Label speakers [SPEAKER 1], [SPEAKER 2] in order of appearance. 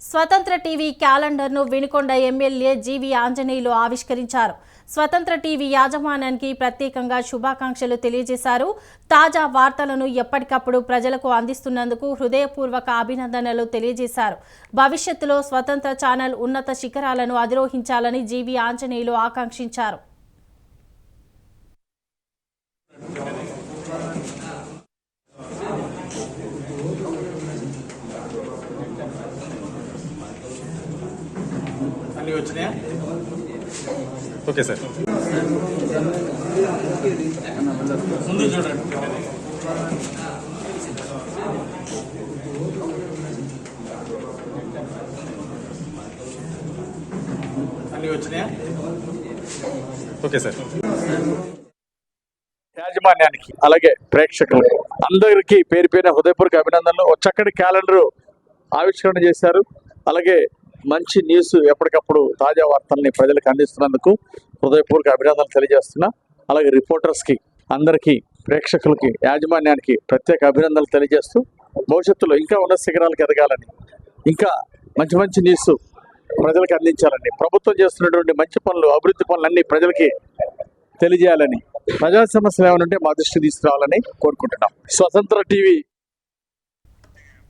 [SPEAKER 1] స్వతంత్ర టీవీ క్యాలెండర్ను వినుకొండ ఎమ్మెల్యే జీవి ఆంజనేయులు ఆవిష్కరించారు. స్వతంత్ర టీవీ యాజమాన్యానికి ప్రత్యేకంగా శుభాకాంక్షలు తెలియజేశారు. తాజా వార్తలను ఎప్పటికప్పుడు ప్రజలకు అందిస్తున్నందుకు హృదయపూర్వక అభినందనలు తెలియజేశారు. భవిష్యత్తులో స్వతంత్ర ఛానల్ ఉన్నత శిఖరాలను అధిరోహించాలని జీవి ఆంజనేయులు ఆకాంక్షించారు.
[SPEAKER 2] అన్ని వచ్చినాయా?
[SPEAKER 3] Okay sir.
[SPEAKER 2] ముందు చూడండి. అన్ని వచ్చినాయా?
[SPEAKER 3] Okay sir.
[SPEAKER 2] యాజమాన్యానికి అలాగే ప్రేక్షకులకి అందరికీ పేరు పేరున హృదయపూర్వక అభినందనలు. ఒక చక్కటి క్యాలెండర్ ఆవిష్కరణ చేశారు. అలాగే మంచి న్యూస్ ఎప్పటికప్పుడు తాజా వార్తల్ని ప్రజలకు అందిస్తున్నందుకు హృదయపూర్వక అభినందనలు తెలియజేస్తున్నా. అలాగే రిపోర్టర్స్కి అందరికీ ప్రేక్షకులకి యాజమాన్యానికి ప్రత్యేక అభినందనలు తెలియజేస్తూ భవిష్యత్తులో ఇంకా ఉన్న శిఖరాలకు ఎదగాలని ఇంకా మంచి మంచి న్యూస్ ప్రజలకు అందించాలని ప్రభుత్వం చేస్తున్నటువంటి మంచి పనులు అభివృద్ధి పనులన్నీ ప్రజలకి తెలియజేయాలని ప్రజా సమస్యలు ఏమైనా ఉంటే మా దృష్టి తీసుకురావాలని కోరుకుంటున్నాం. స్వతంత్ర టీవీ